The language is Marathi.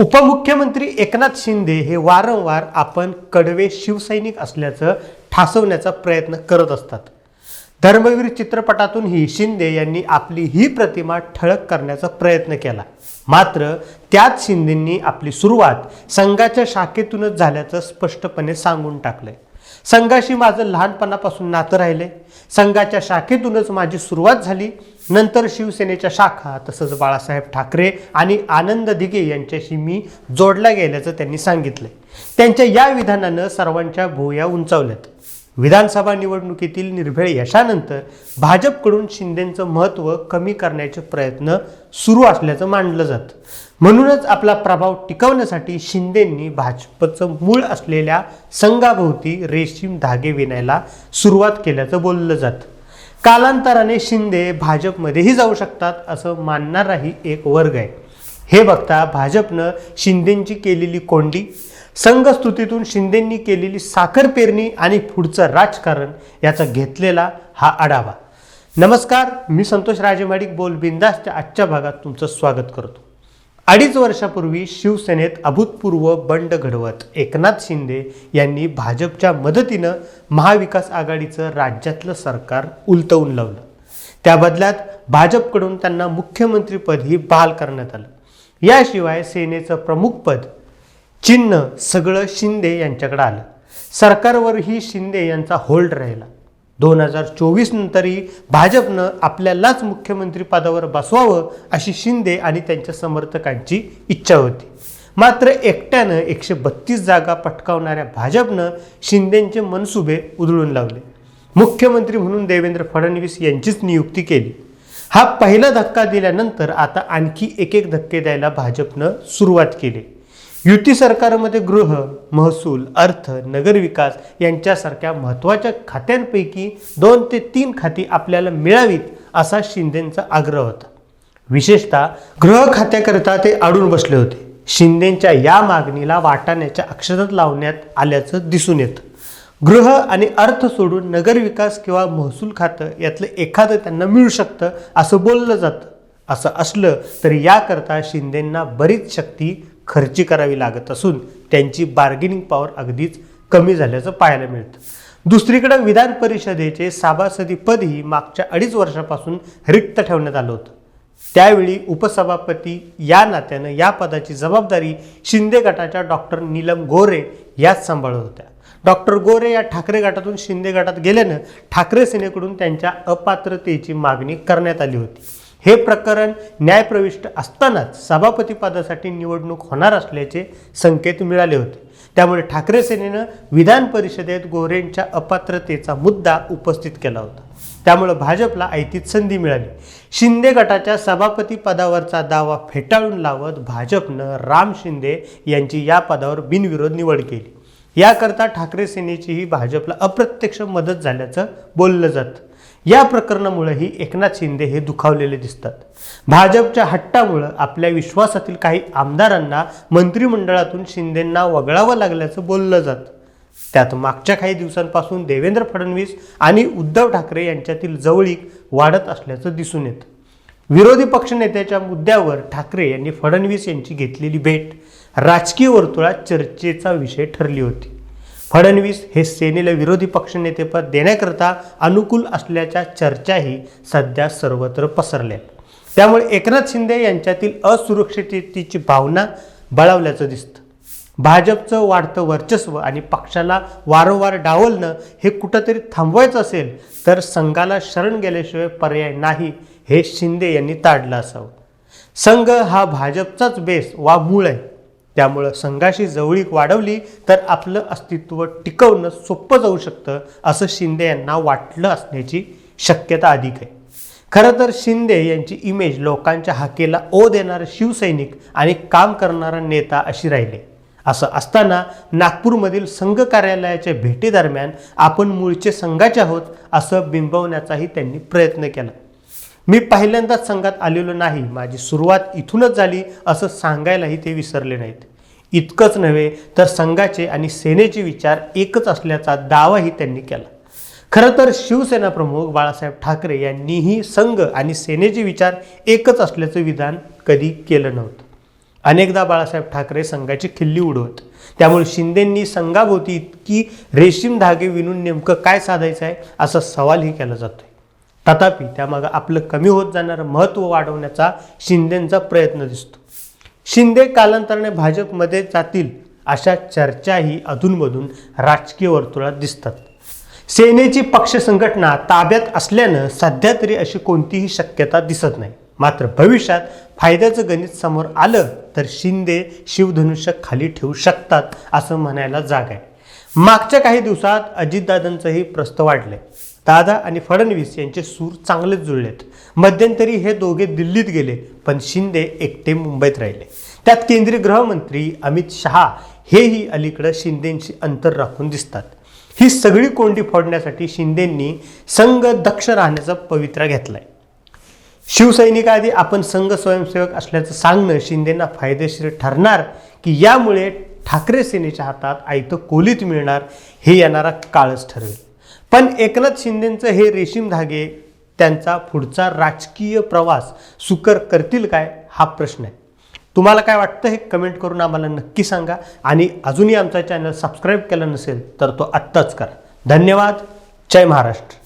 उपमुख्यमंत्री एकनाथ शिंदे हे वारंवार आपण कडवे शिवसैनिक असल्याचं ठासवण्याचा प्रयत्न करत असतात. धर्मवीर चित्रपटातूनही शिंदे यांनी आपली ही प्रतिमा ठळक करण्याचा प्रयत्न केला. मात्र त्याच शिंदेंनी आपली सुरुवात संघाच्या शाखेतूनच झाल्याचं स्पष्टपणे सांगून टाकलंय. संघाशी माझं लहानपणापासून नातं राहिले संघाच्या शाखेतूनच माझी सुरुवात झाली. नंतर शिवसेनेच्या शाखा तसंच बाळासाहेब ठाकरे आणि आनंद दिघे यांच्याशी मी जोडला गेल्याचं त्यांनी सांगितलंय. त्यांच्या या विधानानं सर्वांच्या भुवया उंचावल्यात. विधानसभा निवडणुकीतील निर्भेळ यशानंतर भाजपकडून शिंदेचं महत्त्व कमी करण्याचे प्रयत्न सुरू असल्याचं मानलं जातं. म्हणूनच आपला प्रभाव टिकवण्यासाठी शिंदेंनी भाजपचं मूळ असलेल्या संघाभोवती रेशीम धागे विणायला सुरुवात केल्याचं बोललं जातं. कालांतराने शिंदे भाजपमध्येही जाऊ शकतात असं मानणाराही एक वर्ग आहे. हे बघता भाजपनं शिंदेंची केलेली कोंडी संघस्तुतीतून शिंदेंनी केलेली साखर पेरणी आणि पुढचं राजकारण याचा घेतलेला हा आढावा. नमस्कार मी संतोष राजेमाडिक बोल बिंदासच्या आजच्या भागात तुमचं स्वागत करतो. अडीच वर्षापूर्वी शिवसेनेत अभूतपूर्व बंड घडवत एकनाथ शिंदे यांनी भाजपच्या मदतीनं महाविकास आघाडीचं राज्यातलं सरकार उलटवून लावलं. त्या बदल्यात भाजपकडून त्यांना मुख्यमंत्रीपदही बहाल करण्यात आलं. याशिवाय सेनेचं प्रमुखपद चिन्ह सगळं शिंदे यांच्याकडे आलं. सरकारवरही शिंदे यांचा होल्ड राहिला. दोन हजार चोवीस नंतरही भाजपनं आपल्यालाच मुख्यमंत्रीपदावर बसवावं अशी शिंदे आणि त्यांच्या समर्थकांची इच्छा होती. मात्र एकट्यानं एकशे बत्तीस जागा पटकावणाऱ्या भाजपनं शिंदेंचे मनसुबे उधळून लावले. मुख्यमंत्री म्हणून देवेंद्र फडणवीस यांचीच नियुक्ती केली. हा पहिला धक्का दिल्यानंतर आता आणखी एक एक धक्के द्यायला भाजपनं सुरुवात केली. युती सरकारमध्ये गृह महसूल अर्थ नगरविकास यांच्यासारख्या महत्त्वाच्या खात्यांपैकी दोन ते तीन खाती आपल्याला मिळावीत असा शिंदेंचा आग्रह होता. विशेषतः गृह खात्याकरिता ते अडून बसले होते. शिंदेंच्या या मागणीला वाटाण्याच्या अक्षरात लावण्यात आल्याचं दिसून येतं. गृह आणि अर्थ सोडून नगरविकास किंवा महसूल खातं यातलं एखादं त्यांना मिळू शकतं असं बोललं जातं. असं असलं तरी याकरता शिंदेंना बरीच शक्ती खर्ची करावी लागत असून त्यांची बार्गेनिंग पॉवर अगदीच कमी झाल्याचं पाहायला मिळतं. दुसरीकडे विधान परिषदेचे सभासदीपदही मागच्या अडीच वर्षापासून रिक्त ठेवण्यात आलं होतं. त्यावेळी उपसभापती या नात्यानं या पदाची जबाबदारी शिंदे गटाच्या डॉक्टर नीलम गोरे याच सांभाळत होत्या. डॉक्टर गोरे या ठाकरे गटातून शिंदे गटात गेल्यानं ठाकरे सेनेकडून त्यांच्या अपात्रतेची मागणी करण्यात आली होती. हे प्रकरण न्यायप्रविष्ट असतानाच सभापतीपदासाठी निवडणूक होणार असल्याचे संकेत मिळाले होते. त्यामुळे ठाकरे सेनेनं विधान परिषदेत गोरेंच्या अपात्रतेचा मुद्दा उपस्थित केला होता. त्यामुळे भाजपला ऐतीत संधी मिळाली. शिंदे गटाच्या सभापती पदावरचा दावा फेटाळून लावत भाजपनं राम शिंदे यांची या पदावर बिनविरोध निवड केली. याकरता ठाकरे सेनेचीही भाजपला अप्रत्यक्ष मदत झाल्याचं बोललं जातं. या प्रकरणामुळेही एकनाथ शिंदे हे दुखावलेले दिसतात. भाजपच्या हट्टामुळं आपल्या विश्वासातील काही आमदारांना मंत्रिमंडळातून शिंदेंना वगळावं लागल्याचं बोललं जातं. त्यात मागच्या काही दिवसांपासून देवेंद्र फडणवीस आणि उद्धव ठाकरे यांच्यातील जवळीक वाढत असल्याचं दिसून येतं. विरोधी पक्षनेत्याच्या मुद्द्यावर ठाकरे यांनी फडणवीस यांची घेतलेली भेट राजकीय वर्तुळात चर्चेचा विषय ठरली होती. फडणवीस हे सेनेला विरोधी पक्षनेतेपद देण्याकरता अनुकूल असल्याच्या चर्चाही सध्या सर्वत्र पसरल्या त्यामुळे एकनाथ शिंदे यांच्यातील असुरक्षिततेची भावना बळावल्याचं दिसतं. भाजपचं वाढतं वर्चस्व आणि पक्षाला वारंवार डावलणं हे कुठंतरी थांबवायचं असेल तर संघाला शरण गेल्याशिवाय पर्याय नाही हे शिंदे यांनी ताडलं असावं. संघ हा भाजपचाच बेस वा मूळ आहे. त्यामुळं संघाशी जवळीक वाढवली तर आपलं अस्तित्व टिकवणं सोपं जाऊ शकतं असं शिंदे यांना वाटलं असण्याची शक्यता अधिक आहे. खरं तर शिंदे यांची इमेज लोकांच्या हाकेला ओ देणारा शिवसैनिक आणि काम करणारा नेता अशी राहिली. असं असताना नागपूरमधील संघ कार्यालयाच्या भेटीदरम्यान आपण मूळचे संघाचे आहोत असं बिंबवण्याचाही त्यांनी प्रयत्न केला. मी पहिल्यांदाच संघात आलेलो नाही माझी सुरुवात इथूनच झाली असं सांगायलाही ते विसरले नाहीत. इतकंच नव्हे तर संघाचे आणि सेनेचे विचार एकच असल्याचा दावाही त्यांनी केला. खरं तर शिवसेना प्रमुख बाळासाहेब ठाकरे यांनीही संघ आणि सेनेचे विचार एकच असल्याचं विधान कधी केलं नव्हतं. अनेकदा बाळासाहेब ठाकरे संघाची खिल्ली उडवत. त्यामुळे शिंदेंनी संघाभोवती इतकी रेशीम धागे विणून नेमकं काय साधायचं आहे असा सवालही केला जातोय. तथापि त्यामागं आपलं कमी होत जाणारं महत्त्व वाढवण्याचा शिंदेंचा प्रयत्न दिसतो. शिंदे कालांतराने भाजपमध्ये जातील अशा चर्चाही अधूनमधून राजकीय वर्तुळात दिसतात. सेनेची पक्ष संघटना ताब्यात असल्यानं सध्या तरी अशी कोणतीही शक्यता दिसत नाही. मात्र भविष्यात फायद्याचं गणित समोर आलं तर शिंदे शिवधनुष्य खाली ठेवू शकतात असं म्हणायला जाग आहे. मागच्या काही दिवसात अजितदादांचंही प्रस्त वाढलंय. दादा आणि फडणवीस यांचे सूर चांगलेच जुळलेत. मध्यंतरी हे दोघे दिल्लीत गेले पण शिंदे एकटे मुंबईत राहिले. त्यात केंद्रीय गृहमंत्री अमित शहा हेही अलीकडं शिंदेंशी अंतर राखून दिसतात. ही सगळी कोंडी फोडण्यासाठी शिंदेंनी संघ दक्ष राहण्याचा पवित्रा घेतलाय. शिवसैनिकाआधी आपण संघ स्वयंसेवक असल्याचं सांगणं शिंदेंना फायदेशीर ठरणार की यामुळे ठाकरे सेनेच्या हातात आयतं कोलीत मिळणार हे येणारा काळच ठरवेल पण एकनाथ शिंदेंचं हे रेशीम धागे त्यांचा पुढचा राजकीय प्रवास सुकर करतील काय? हा प्रश्न आहे. तुम्हाला काय वाटतं हे कमेंट करून आम्हाला नक्की सांगा. आणि अजूनही आमचा चॅनल सबस्क्राईब केला नसेल तर तो आत्ताच करा. धन्यवाद. जय महाराष्ट्र.